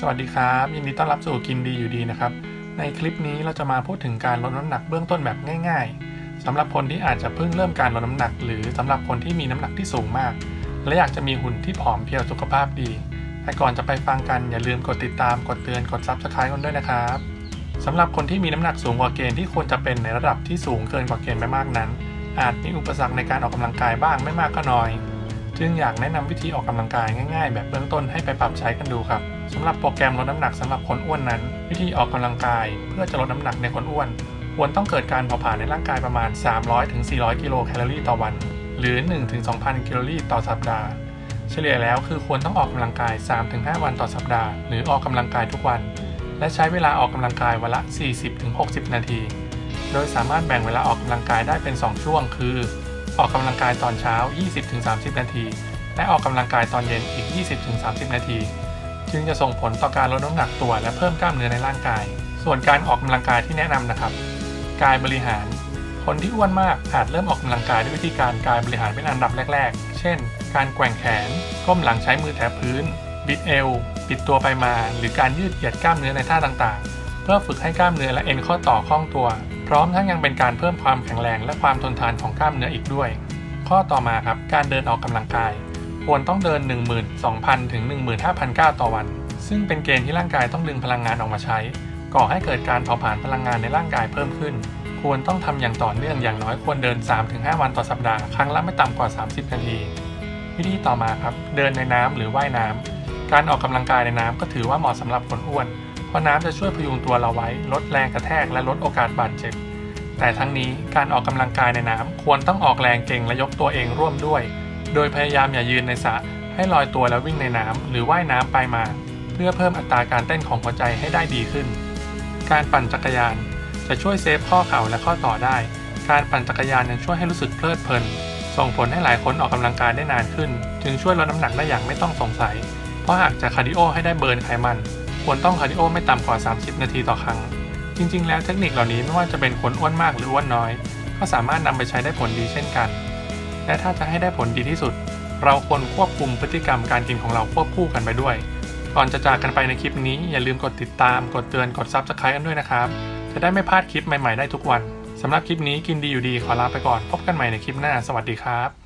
สวัสดีครับ ยินดีต้อนรับสู่กินดีอยู่ดีนะครับ ในคลิปนี้เราจะมาพูดถึงการลดน้ำหนักเบื้องต้นแบบง่ายๆสำหรับคนที่อาจจะเพิ่งเริ่มการลดน้ำหนัก หรือสำหรับคนที่มีน้ำหนักที่สูงมาก และอยากจะมีหุ่นที่ผอมเพรียวสุขภาพดี แต่ก่อนจะไปฟังกันอย่าลืมกดติดตามกดเตือนกด Subscribe กันด้วยนะครับสำหรับคนที่มีน้ำหนักสูงกว่าเกณฑ์ที่ควรจะเป็นในระดับที่สูงเกินกว่าเกณฑ์ไม่มากนั้น อาจมีอุปสรรคในการออกกำลังกายบ้างไม่มากก็น้อย จึงอยากแนะนำวิธีออกกำลังกายง่าย ๆ แบบเบื้องต้นให้ไปปรับใช้กันดูครับ สำหรับโปรแกรมลดน้ำหนักสำหรับคนอ้วนนั้น วิธีออกกำลังกายเพื่อจะลดน้ำหนักในคนอ้วน ควรต้องเกิดการเผาผลาญในร่างกายประมาณ 300-400 กิโลแคลอรี่ต่อวัน หรือ 1-2,000แคลอรี่ต่อสัปดาห์ เฉลี่ยแล้วคือควรต้องออกกำลังกาย 3-5 วันต่อสัปดาห์ หรือออกกำลังกายทุกวัน และใช้เวลาออกกำลังกายวันละ 40-60 นาที โดยสามารถแบ่งเวลาออกกำลังกายได้เป็น 2 ช่วง คือ ออกกำลังกายตอนเช้า 20-30 นาที และออกกำลังกายตอนเย็นอีก 20-30 นาที จึงจะส่งผลต่อการลดน้ำหนักตัวและเพิ่มกล้ามเนื้อในร่างกาย ส่วนการออกกำลังกายที่แนะนำนะครับ กายบริหาร คนที่อ้วนมากอาจเริ่มออกกำลังกายด้วยวิธีการกายบริหารเป็นอันดับแรก ๆ เช่น การแกว่งแขน ก้มหลังใช้มือแตะพื้น บิดเอวบิดตัวไปมา หรือการยืดเหยียดกล้ามเนื้อในท่าต่างๆ เพื่อฝึกให้กล้ามเนื้อและเอ็นข้อต่อคล่องตัว พร้อมทั้งยังเป็นการเพิ่มความแข็งแรงและความทนทานของกล้ามเนื้ออีกด้วย ข้อต่อมาครับ การเดินออกกำลังกาย ควรต้องเดิน 12,000 ถึง 15,000 ก้าวต่อวัน ซึ่งเป็นเกณฑ์ที่ร่างกายต้องดึงพลังงานออกมาใช้ ก่อให้เกิดการเผาผลาญพลังงานในร่างกายเพิ่มขึ้น ควรต้องทำอย่างต่อเนื่องอย่างน้อยควรเดิน 3-5 วันต่อสัปดาห์ ครั้งละไม่ต่ำกว่า 30 นาที วิธีต่อมาครับ เดินในน้ำหรือว่ายน้ำ การออกกำลังกายในน้ำก็ถือว่าเหมาะสำหรับคนอ้วน เพราะน้ำจะช่วยพยุงตัวเราไว้ ลดแรงกระแทกและลดโอกาสบาดเจ็บ แต่ทั้งนี้การออกกำลังกายในน้ำควรต้องออกแรงเก่งและยกตัวเองร่วมด้วย โดยพยายามอย่ายืนในสระให้ลอยตัวแล้ววิ่งในน้ำหรือว่ายน้ำไปมา เพื่อเพิ่มอัตราการเต้นของหัวใจให้ได้ดีขึ้น การปั่นจักรยานจะช่วยเซฟข้อเข่าและข้อต่อได้ การปั่นจักรยานยังช่วยให้รู้สึกเพลิดเพลิน ส่งผลให้หลายคนออกกำลังกายได้นานขึ้น จึงช่วยลดน้ำหนักได้อย่างไม่ต้องสงสัย เพราะหากจะคาร์ดิโอให้ได้เบิร์นไขมัน ควรต้องคาร์ดิโอไม่ต่ำกว่า 30 นาทีต่อครั้ง จริง ๆ แล้วเทคนิคเหล่านี้ไม่ว่าจะเป็นคนอ้วนมากหรืออ้วนน้อย ก็สามารถนำไปใช้ได้ผลดีเช่นกัน และถ้าจะให้ได้ผลดีที่สุด เราควรควบคุมพฤติกรรมการกินของเราควบคู่กันไปด้วย ก่อนจะจากกันไปในคลิปนี้อย่าลืมกดติดตาม กดเตือนกดซับสไครต์กันด้วยนะครับ จะได้ไม่พลาดคลิปใหม่ๆได้ทุกวันสำหรับคลิปนี้กินดีอยู่ดีขอลาไปก่อนพบกันใหม่ในคลิปหน้า สวัสดีครับ